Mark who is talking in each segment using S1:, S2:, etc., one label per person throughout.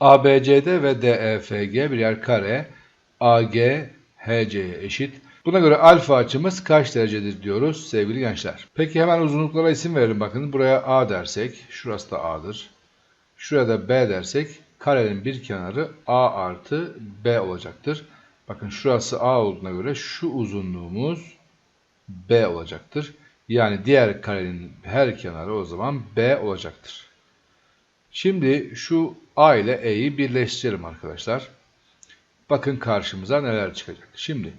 S1: ABCD ve DEFG birer kare AG HC'ye eşit. Buna göre alfa açımız kaç derecedir diyoruz sevgili gençler. Peki hemen uzunluklara isim verelim bakın. Buraya A dersek, şurası da A'dır. Şuraya da B dersek karenin bir kenarı A artı B olacaktır. Bakın şurası A olduğuna göre şu uzunluğumuz B olacaktır. Yani diğer karenin her kenarı o zaman B olacaktır. Şimdi şu A ile E'yi birleştirelim arkadaşlar. Bakın karşımıza neler çıkacak. Şimdi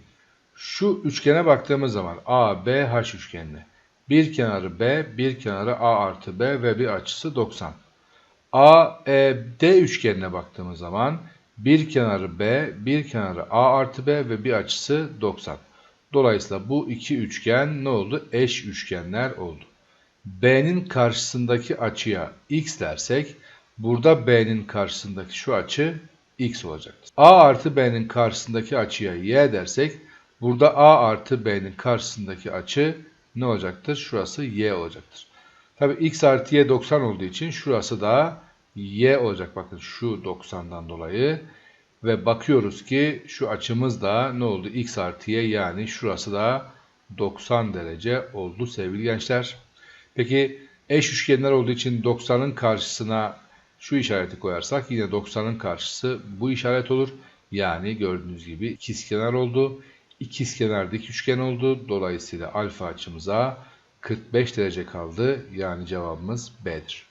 S1: şu üçgene baktığımız zaman A, B, H üçgenine. Bir kenarı B, bir kenarı A artı B ve bir açısı 90. A, E, D üçgenine baktığımız zaman bir kenarı B, bir kenarı A artı B ve bir açısı 90. Dolayısıyla bu iki üçgen ne oldu? Eş üçgenler oldu. B'nin karşısındaki açıya x dersek, burada B'nin karşısındaki şu açı x olacaktır. A artı B'nin karşısındaki açıya y dersek, burada A artı B'nin karşısındaki açı ne olacaktır? Şurası y olacaktır. Tabi x artı y 90 olduğu için şurası da y olacak. Bakın şu 90'dan dolayı. Ve bakıyoruz ki şu açımız da ne oldu? x artı y yani şurası da 90 derece oldu sevgili gençler. Peki eş üçgenler olduğu için 90'ın karşısına şu işareti koyarsak yine 90'ın karşısı bu işaret olur. Yani gördüğünüz gibi ikizkenar oldu. İkizkenar dik üçgen oldu. Dolayısıyla alfa açımıza 45 derece kaldı. Yani cevabımız B'dir.